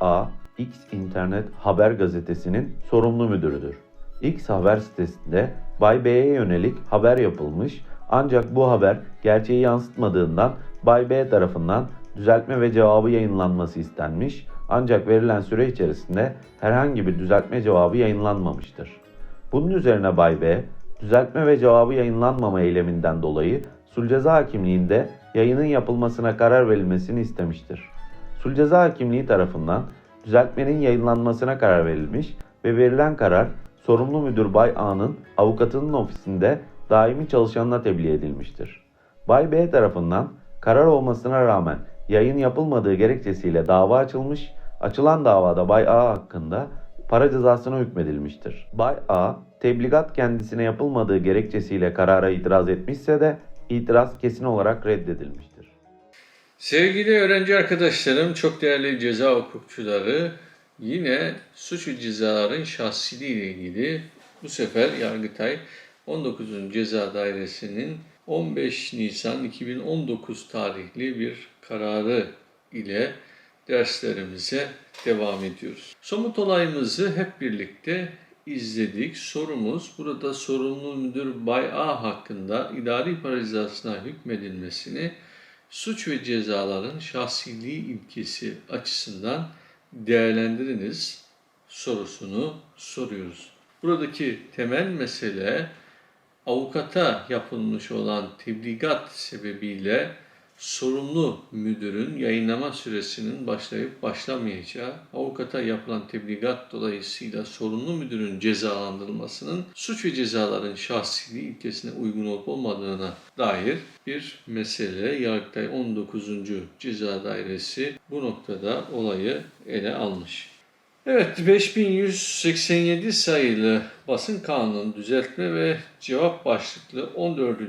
Bay X İnternet Haber Gazetesi'nin sorumlu müdürüdür. X haber sitesinde Bay B'ye yönelik haber yapılmış ancak bu haber gerçeği yansıtmadığından Bay B tarafından düzeltme ve cevabı yayınlanması istenmiş ancak verilen süre içerisinde herhangi bir düzeltme cevabı yayınlanmamıştır. Bunun üzerine Bay B, düzeltme ve cevabı yayınlanmama eyleminden dolayı sul ceza hakimliğinde yayının yapılmasına karar verilmesini istemiştir. Sul ceza hakimliği tarafından düzeltmenin yayınlanmasına karar verilmiş ve verilen karar sorumlu müdür Bay A'nın avukatının ofisinde daimi çalışanına tebliğ edilmiştir. Bay B tarafından karar olmasına rağmen yayın yapılmadığı gerekçesiyle dava açılmış, açılan davada Bay A hakkında para cezasına hükmedilmiştir. Bay A, tebligat kendisine yapılmadığı gerekçesiyle karara itiraz etmişse de itiraz kesin olarak reddedilmiştir. Sevgili öğrenci arkadaşlarım, çok değerli ceza hukukçuları, yine suç ve cezaların şahsiliği ile ilgili bu sefer Yargıtay 19. Ceza Dairesi'nin 15 Nisan 2019 tarihli bir kararı ile derslerimize devam ediyoruz. Somut olayımızı hep birlikte izledik. Sorumuz burada sorumlu müdür Bay A hakkında idari para cezasına hükmedilmesini suç ve cezaların şahsiliği ilkesi açısından değerlendiriniz sorusunu soruyoruz. Buradaki temel mesele avukata yapılmış olan tebligat sebebiyle sorumlu müdürün yayınlama süresinin başlayıp başlamayacağı, avukata yapılan tebligat dolayısıyla sorumlu müdürün cezalandırılmasının suç ve cezaların şahsiliği ilkesine uygun olup olmadığına dair bir mesele. Yargıtay 19. Ceza Dairesi bu noktada olayı ele almış. Evet, 5187 sayılı basın kanunun düzeltme ve cevap başlıklı 14.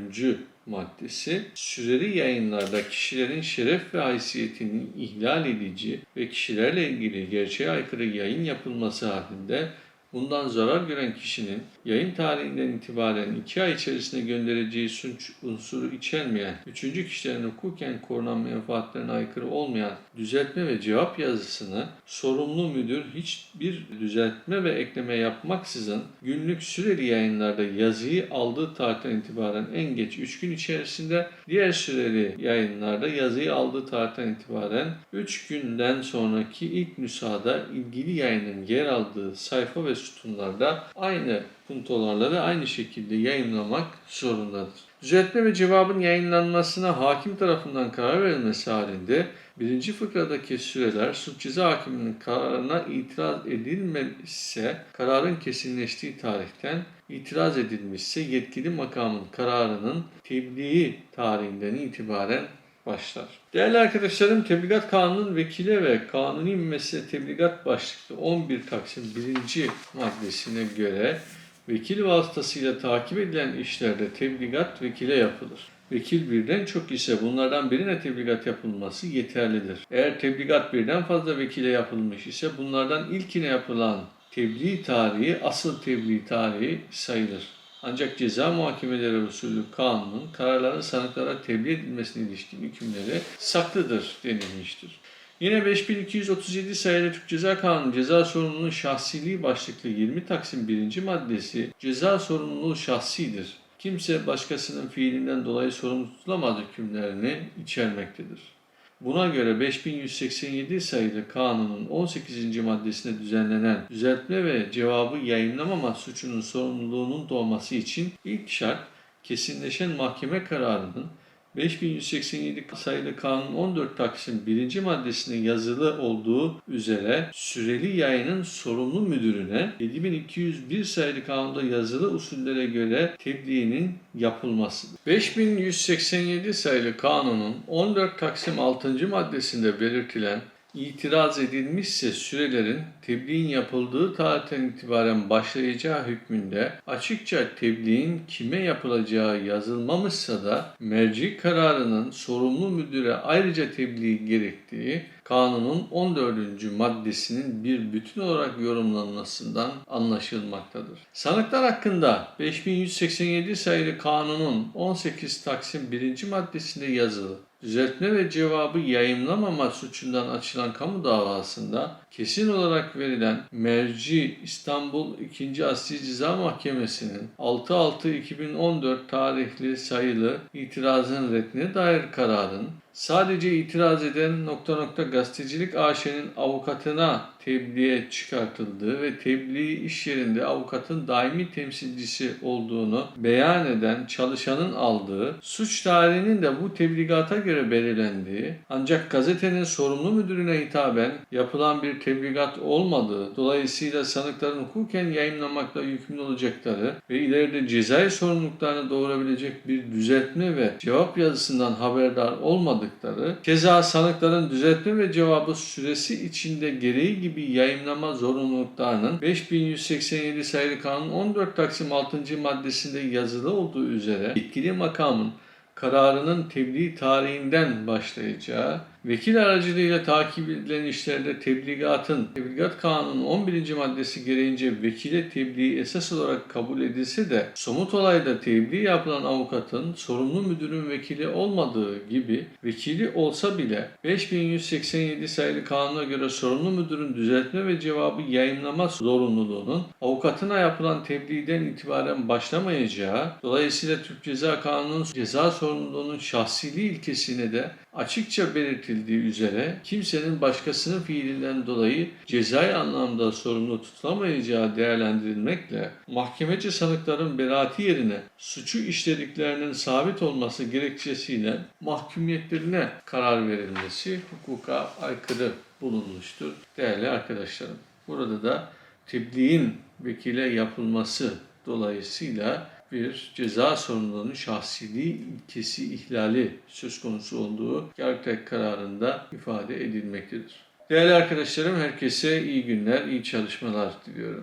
maddesi süreli yayınlarda kişilerin şeref ve haysiyetinin ihlal edici ve kişilerle ilgili gerçeğe aykırı yayın yapılması halinde bundan zarar gören kişinin yayın tarihinden itibaren iki ay içerisinde göndereceği suç unsuru içermeyen, üçüncü kişilerin hukuken korunan menfaatlerine aykırı olmayan düzeltme ve cevap yazısını sorumlu müdür hiçbir düzeltme ve ekleme yapmaksızın günlük süreli yayınlarda yazıyı aldığı tarihten itibaren en geç 3 gün içerisinde, diğer süreli yayınlarda yazıyı aldığı tarihten itibaren 3 günden sonraki ilk nüshada ilgili yayının yer aldığı sayfa ve sütunlarda aynı puntolarla aynı şekilde yayınlamak zorundadır. Düzeltme ve cevabın yayınlanmasına hakim tarafından karar verilmesi halinde birinci fıkradaki süreler suç ceza hakiminin kararına itiraz edilmemişse kararın kesinleştiği tarihten itiraz edilmişse yetkili makamın kararının tebliği tarihinden itibaren başlar. Değerli arkadaşlarım, Tebligat Kanunu'nun vekile ve kanuni mesele tebligat başlıklı 11 Taksim 1. maddesine göre vekil vasıtasıyla takip edilen işlerde tebligat vekile yapılır. Vekil birden çok ise bunlardan birine tebligat yapılması yeterlidir. Eğer tebligat birden fazla vekile yapılmış ise bunlardan ilkine yapılan tebliğ tarihi asıl tebliğ tarihi sayılır. Ancak ceza muhakemeleri usulü kanunun kararların sanıklara tebliğ edilmesine ilişkin hükümleri saklıdır denilmiştir. Yine 5237 sayılı Türk Ceza Kanunu ceza sorumluluğu şahsiliği başlıklı 20 Taksim 1. maddesi ceza sorumluluğu şahsidir. Kimse başkasının fiilinden dolayı sorumlu tutulamaz hükümlerini içermektedir. Buna göre 5187 sayılı kanunun 18. maddesinde düzenlenen düzeltme ve cevabı yayınlamama suçunun sorumluluğunun doğması için ilk şart kesinleşen mahkeme kararının 5187 sayılı kanun 14 Taksim 1. maddesinin yazılı olduğu üzere süreli yayının sorumlu müdürüne 7201 sayılı kanunda yazılı usullere göre tebliğinin yapılmasıdır. 5187 sayılı kanunun 14 Taksim 6. maddesinde belirtilen itiraz edilmişse sürelerin tebliğin yapıldığı tarihten itibaren başlayacağı hükmünde açıkça tebliğin kime yapılacağı yazılmamışsa da merci kararının sorumlu müdüre ayrıca tebliğ gerektiği kanunun 14. maddesinin bir bütün olarak yorumlanmasından anlaşılmaktadır. Sanıklar hakkında 5187 sayılı kanunun 18 Taksim 1. maddesinde yazılı düzeltme ve cevabı yayımlamama suçundan açılan kamu davasında kesin olarak verilen merci İstanbul 2. Asli Ceza Mahkemesi'nin 6.6.2014 tarihli sayılı itirazın reddine dair kararın sadece itiraz eden nokta nokta gazetecilik AŞ'nin avukatına tebliğe çıkartıldığı ve tebliğ iş yerinde avukatın daimi temsilcisi olduğunu beyan eden çalışanın aldığı, suç tarihinin de bu tebligata göre belirlendiği ancak gazetenin sorumlu müdürüne hitaben yapılan bir tebligat olmadığı, dolayısıyla sanıkların hukuken yayınlamakla yükümlü olacakları ve ileride cezai sorumluluklarını doğurabilecek bir düzeltme ve cevap yazısından haberdar olmadıkları, keza sanıkların düzeltme ve cevabı süresi içinde gereği gibi yayınlama zorunluluklarının 5187 sayılı kanun 14 Taksim 6. maddesinde yazılı olduğu üzere yetkili makamın kararının tebliğ tarihinden başlayacağı, vekil aracılığıyla takip edilen işlerde tebligatın, tebligat kanunun 11. maddesi gereğince vekile tebliğ esas olarak kabul edilse de somut olayda tebliğ yapılan avukatın sorumlu müdürün vekili olmadığı gibi vekili olsa bile 5187 sayılı kanuna göre sorumlu müdürün düzeltme ve cevabı yayınlama zorunluluğunun avukatına yapılan tebliğden itibaren başlamayacağı, dolayısıyla Türk Ceza Kanunu'nun ceza sorumluluğunun şahsiliği ilkesine de açıkça belirtildiği üzere kimsenin başkasının fiilinden dolayı cezai anlamda sorumlu tutulamayacağı değerlendirilmekle mahkemeci sanıkların beraati yerine suçu işlediklerinin sabit olması gerekçesiyle mahkumiyetlerine karar verilmesi hukuka aykırı bulunmuştur. Değerli arkadaşlarım, burada da tebliğin vekile yapılması dolayısıyla bir ceza sorumluluğunun şahsiliği ilkesi ihlali söz konusu olduğu Yargıtay kararında ifade edilmektedir. Değerli arkadaşlarım herkese iyi günler, iyi çalışmalar diliyorum.